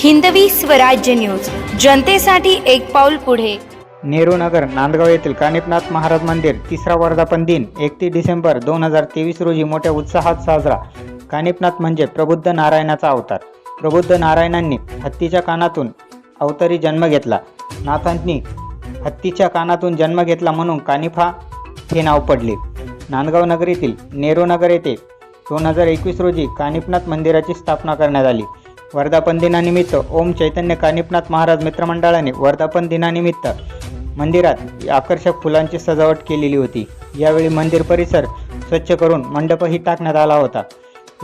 Hindavi Swarajya news. जनतेसाठी एक पाऊल पुढे. नेहरू नगर नांदगाव येथील कानिपनाथ महाराज मंदिर तिसरा वर्धापन दिन एकतीस डिसेंबर दोन हजार तेवीस रोजी मोठ्या उत्साहात साजरा. कानिपनाथ म्हणजे प्रबुद्ध नारायणाचा अवतार. प्रबुद्ध नारायणांनी हत्तीच्या कानातून अवतारी जन्म घेतला. नाथांनी हत्तीच्या कानातून जन्म घेतला म्हणून कानिफा हे नाव पडले. नांदगाव नगरीतील येथील नेहरू नगर येथे दोन हजार एकवीस रोजी कानिपनाथ मंदिराची स्थापना करण्यात आली. वर्धापन दिनानिमित्त ओम चैतन्य कानिपनाथ महाराज मित्रमंडळाने वर्धापन दिनानिमित्त मंदिरात आकर्षक फुलांची सजावट केलेली होती. यावेळी मंदिर परिसर स्वच्छ करून मंडपही टाकण्यात आला होता.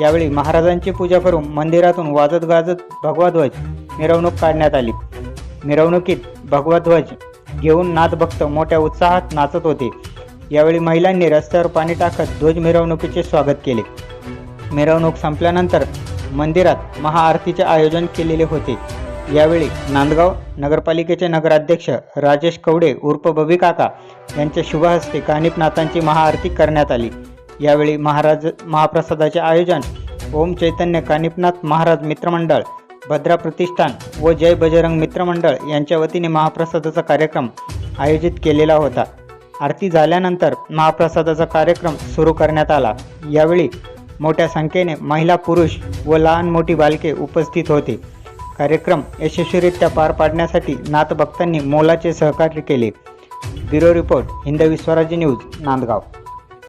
यावेळी महाराजांची पूजा करून मंदिरातून वाजत गाजत भगवा ध्वज मिरवणूक काढण्यात आली. मिरवणुकीत भगवाध्वज घेऊन नाथभक्त मोठ्या उत्साहात नाचत होते. यावेळी महिलांनी रस्त्यावर पाणी टाकत ध्वज मिरवणुकीचे स्वागत केले. मिरवणूक संपल्यानंतर मंदिरात महाआरतीचे आयोजन केलेले होते. यावेळी नांदगाव नगरपालिकेचे नगराध्यक्ष राजेश कवडे उर्फ बबी काका यांच्या शुभहस्ते कानिपनाथांची महाआरती करण्यात आली. यावेळी महाराज महाप्रसादाचे आयोजन ओम चैतन्य कानिपनाथ महाराज मित्रमंडळ भद्रा प्रतिष्ठान व जय बजरंग मित्रमंडळ यांच्या वतीने महाप्रसादाचा कार्यक्रम आयोजित केलेला होता. आरती झाल्यानंतर महाप्रसादाचा कार्यक्रम सुरू करण्यात आला. यावेळी मोठ्या संख्येने महिला पुरुष व लहान मोठी बालके उपस्थित होते. कार्यक्रम यशस्वीरित्या पार पाडण्यासाठी नाथभक्तांनी मोलाचे सहकार्य केले. Bureau report Hindavi Swarajya news Nandgaon.